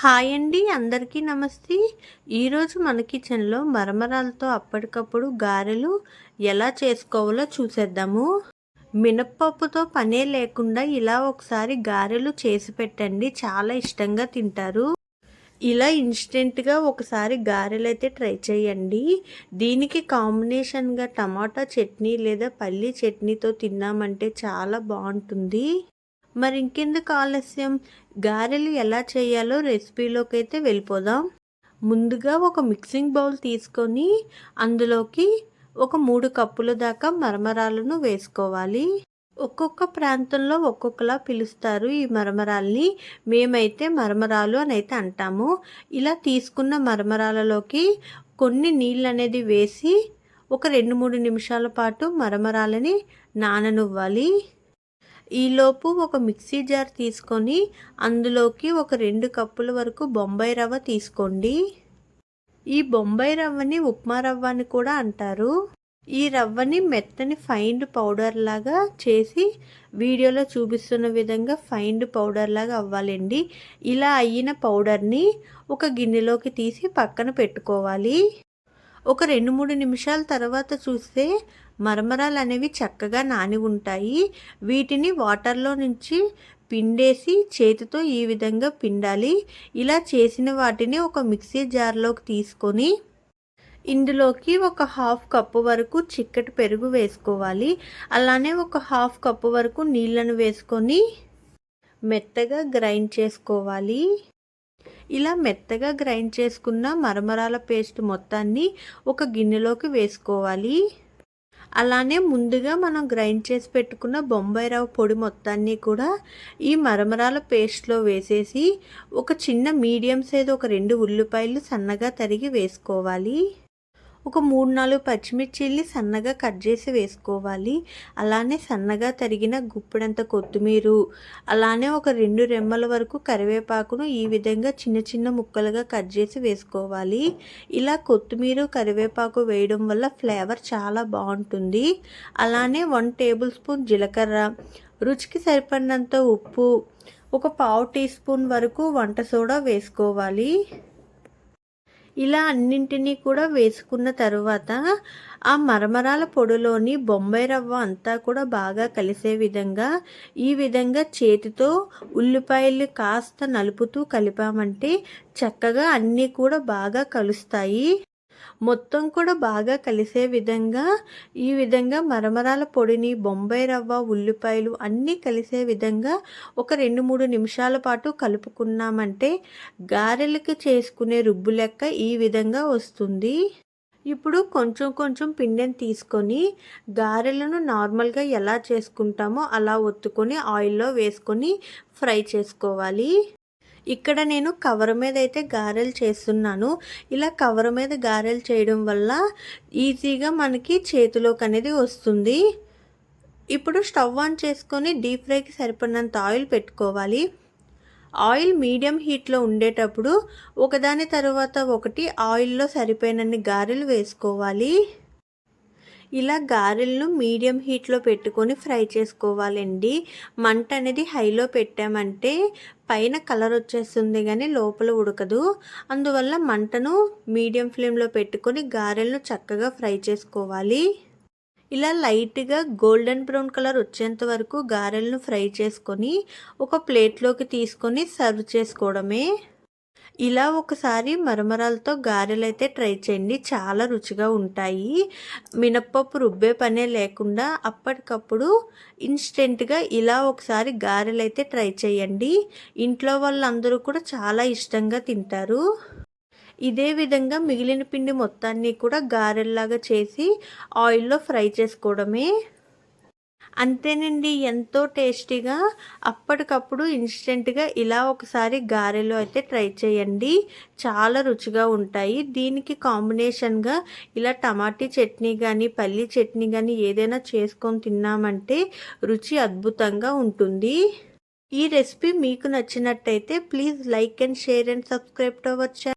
Hi అండి అందరికీ నమస్తే. ఈరోజు మన కిచెన్లో మరమరాలతో అప్పటికప్పుడు గారెలు ఎలా చేసుకోవాలో చూసేద్దాము. మినప్పప్పుతో పనే లేకుండా ఇలా ఒకసారి గారెలు చేసి పెట్టండి చాలా ఇష్టంగా తింటారు. ఇలా ఇన్స్టెంట్గా ఒకసారి గారెలు అయితే ట్రై చేయండి. దీనికి కాంబినేషన్గా టమాటా చట్నీ లేదా పల్లీ చట్నీతో తిన్నామంటే చాలా బాగుంటుంది. మరి ఇంకెందుకు ఆలస్యం? గారెలు ఎలా చేయాలో రెసిపీలోకి అయితే వెళ్ళిపోదాం. ముందుగా ఒక మిక్సింగ్ బౌల్ తీసుకొని అందులోకి ఒక మూడు కప్పుల దాకా మరమరాలను వేసుకోవాలి. ఒక్కొక్క ప్రాంతంలో ఒక్కొక్కలా పిలుస్తారు ఈ మరమరాల్ని. మేమైతే మరమరాలు అని అయితే అంటాము. ఇలా తీసుకున్న మరమరాలలోకి కొన్ని నీళ్ళు అనేది వేసి ఒక రెండు మూడు నిమిషాల పాటు మరమరాలని నాననివ్వాలి. ఈలోపు ఒక మిక్సీ జార్ తీసుకొని అందులోకి ఒక రెండు కప్పుల వరకు బొంబాయి రవ్వ తీసుకోండి. ఈ బొంబాయి రవ్వని ఉప్మా రవ్వ అని కూడా అంటారు. ఈ రవ్వని మెత్తని ఫైండ్ పౌడర్ లాగా చేసి వీడియోలో చూపిస్తున్న విధంగా ఫైండ్ పౌడర్ లాగా అవ్వాలండి. ఇలా అయిన పౌడర్ని ఒక గిన్నెలోకి తీసి పక్కన పెట్టుకోవాలి. ఒక రెండు మూడు నిమిషాల తర్వాత చూస్తే మరమరాలు అనేవి చక్కగా నాని ఉంటాయి. వీటిని వాటర్లో నుంచి పిండేసి చేతితో ఈ విధంగా పిండాలి. ఇలా చేసిన వాటిని ఒక మిక్సీ జార్లోకి తీసుకొని ఇందులోకి ఒక హాఫ్ కప్పు వరకు చిక్కటి పెరుగు వేసుకోవాలి. అలానే ఒక హాఫ్ కప్పు వరకు నీళ్ళను వేసుకొని మెత్తగా గ్రైండ్ చేసుకోవాలి. ఇలా మెత్తగా గ్రైండ్ చేసుకున్న మరమరాల పేస్ట్ మొత్తాన్ని ఒక గిన్నెలోకి వేసుకోవాలి. అలానే ముందుగా మనం గ్రైండ్ చేసి పెట్టుకున్న బొంబాయి రవ్వ పొడి మొత్తాన్ని కూడా ఈ మరమరాల పేస్ట్లో వేసేసి ఒక చిన్న మీడియం సైజ్ ఒక రెండు ఉల్లిపాయలు సన్నగా తరిగి వేసుకోవాలి. ఒక మూడు నాలుగు పచ్చిమిర్చిల్ని సన్నగా కట్ చేసి వేసుకోవాలి. అలానే సన్నగా తరిగిన గుప్పిడంత కొత్తిమీర అలానే ఒక రెండు రెమ్మల వరకు కరివేపాకును ఈ విధంగా చిన్న చిన్న ముక్కలుగా కట్ చేసి వేసుకోవాలి. ఇలా కొత్తిమీర కరివేపాకు వేయడం వల్ల ఫ్లేవర్ చాలా బాగుంటుంది. అలానే వన్ టేబుల్ స్పూన్ జీలకర్ర రుచికి సరిపడినంత ఉప్పు ఒక పావు టీ స్పూన్ వరకు వంట సోడా వేసుకోవాలి. ఇలా అన్నింటినీ కూడా వేసుకున్న తర్వాత ఆ మరమరాల పొడిలోని బొంబాయి రవ్వ అంతా కూడా బాగా కలిసే విధంగా ఈ విధంగా చేతితో ఉల్లిపాయలు కాస్త నలుపుతూ కలిపామంటే చక్కగా అన్నీ కూడా బాగా కలుస్తాయి. మొత్తం కూడా బాగా కలిసే విధంగా ఈ విధంగా మరమరాల పొడిని బొంబాయి రవ్వ ఉల్లిపాయలు అన్నీ కలిసే విధంగా ఒక రెండు మూడు నిమిషాల పాటు కలుపుకున్నామంటే గారెలకి చేసుకునే రుబ్బు లెక్క ఈ విధంగా వస్తుంది. ఇప్పుడు కొంచెం కొంచెం పిండిని తీసుకొని గారెలను నార్మల్గా ఎలా చేసుకుంటామో అలా ఒత్తుకొని ఆయిల్లో వేసుకొని ఫ్రై చేసుకోవాలి. ఇక్కడ నేను కవర్ మీద అయితే గారెలు చేస్తున్నాను. ఇలా కవర్ మీద గారెలు చేయడం వల్ల ఈజీగా మనకి చేతిలోకి అనేది వస్తుంది. ఇప్పుడు స్టవ్ ఆన్ చేసుకొని డీప్ ఫ్రైకి సరిపడినంత ఆయిల్ పెట్టుకోవాలి. ఆయిల్ మీడియం హీట్లో ఉండేటప్పుడు ఒకదాని తర్వాత ఒకటి ఆయిల్లో సరిపోయినన్ని గారెలు వేసుకోవాలి. ఇలా గారెలను మీడియం హీట్లో పెట్టుకొని ఫ్రై చేసుకోవాలండి. మంట అనేది హైలో పెట్టామంటే పైన కలర్ వచ్చేస్తుంది కానీ లోపల ఉడకదు. అందువల్ల మంటను మీడియం ఫ్లేమ్లో పెట్టుకొని గారెలను చక్కగా ఫ్రై చేసుకోవాలి. ఇలా లైట్గా గోల్డెన్ బ్రౌన్ కలర్ వచ్చేంత వరకు గారెలను ఫ్రై చేసుకొని ఒక ప్లేట్లోకి తీసుకొని సర్వ్ చేసుకోవడమే. ఇలా ఒకసారి మరమరాలతో గారెలైతే ట్రై చేయండి. చాలా రుచిగా ఉంటాయి. మినప్పప్పు రుబ్బే పనే లేకుండా అప్పటికప్పుడు ఇన్స్టెంట్గా ఇలా ఒకసారి గారెలైతే ట్రై చేయండి. ఇంట్లో వాళ్ళందరూ కూడా చాలా ఇష్టంగా తింటారు. ఇదే విధంగా మిగిలిన పిండి మొత్తాన్ని కూడా గారెల్లాగా చేసి ఆయిల్లో ఫ్రై చేసుకోవడమే. అంతేనండి ఎంతో టేస్టీగా అప్పటికప్పుడు ఇన్స్టెంట్గా ఇలా ఒకసారి గారెలు అయితే ట్రై చేయండి. చాలా రుచిగా ఉంటాయి. దీనికి కాంబినేషన్గా ఇలా టమాటీ చట్నీ కానీ పల్లి చట్నీ కానీ ఏదైనా చేసుకొని తిన్నామంటే రుచి అద్భుతంగా ఉంటుంది. ఈ రెసిపీ మీకు నచ్చినట్టయితే please like and share and subscribe to our channel